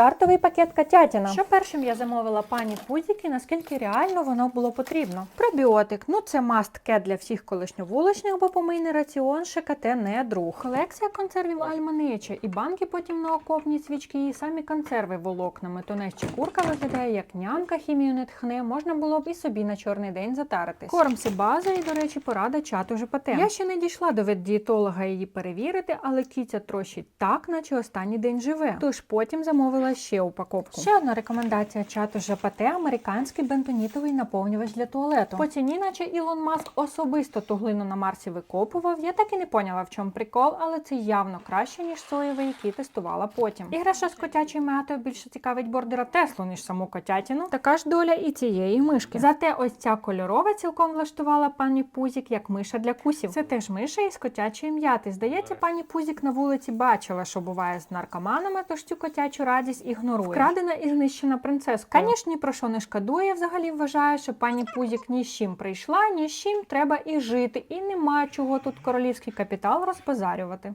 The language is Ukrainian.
Стартовий пакет Катятіна. Що першим я замовила пані Пузік і наскільки реально воно було потрібно. Пробіотик. Ну це маст-ке для всіх колишньовуличних, бо помийний раціон ШКТ не друг. Колекція консервів Альманича і банки потім на окопні свічки, і самі консерви волокнами. Тунець чи курка виглядає як нямка, хімію не тхне. Можна було б і собі на чорний день затаритись. Корм база, і, до речі, порада чату ЖПТ. Я ще не дійшла до ветдієтолога її перевірити, але кіця трощить так, наче останній день живе. Тож потім замовила ще упаковку. Ще одна рекомендація чату ЖПТ американський бентонітовий наповнювач для туалету. По ціні, наче Ілон Маск особисто ту глину на Марсі викопував. Я так і не поняла, в чому прикол, але це явно краще, ніж соєвий, який тестувала потім. Іграша з котячою метою більше цікавить бордера Теслу, ніж саму котятіну. Така ж доля і цієї мишки. Зате ось ця кольорова цілком влаштувала пані Пузік як миша для кусів. Це теж миша із котячої м'яти. Здається, пані Пузік на вулиці бачила, що буває з наркоманами, тож цю котячу радість ігнорує. Вкрадена і знищена принцеска. Звісно, ні про що не шкодує. Взагалі вважає, що пані Пузік ні з чим прийшла, ні з чим треба і жити. І нема чого тут королівський капітал розбазарювати.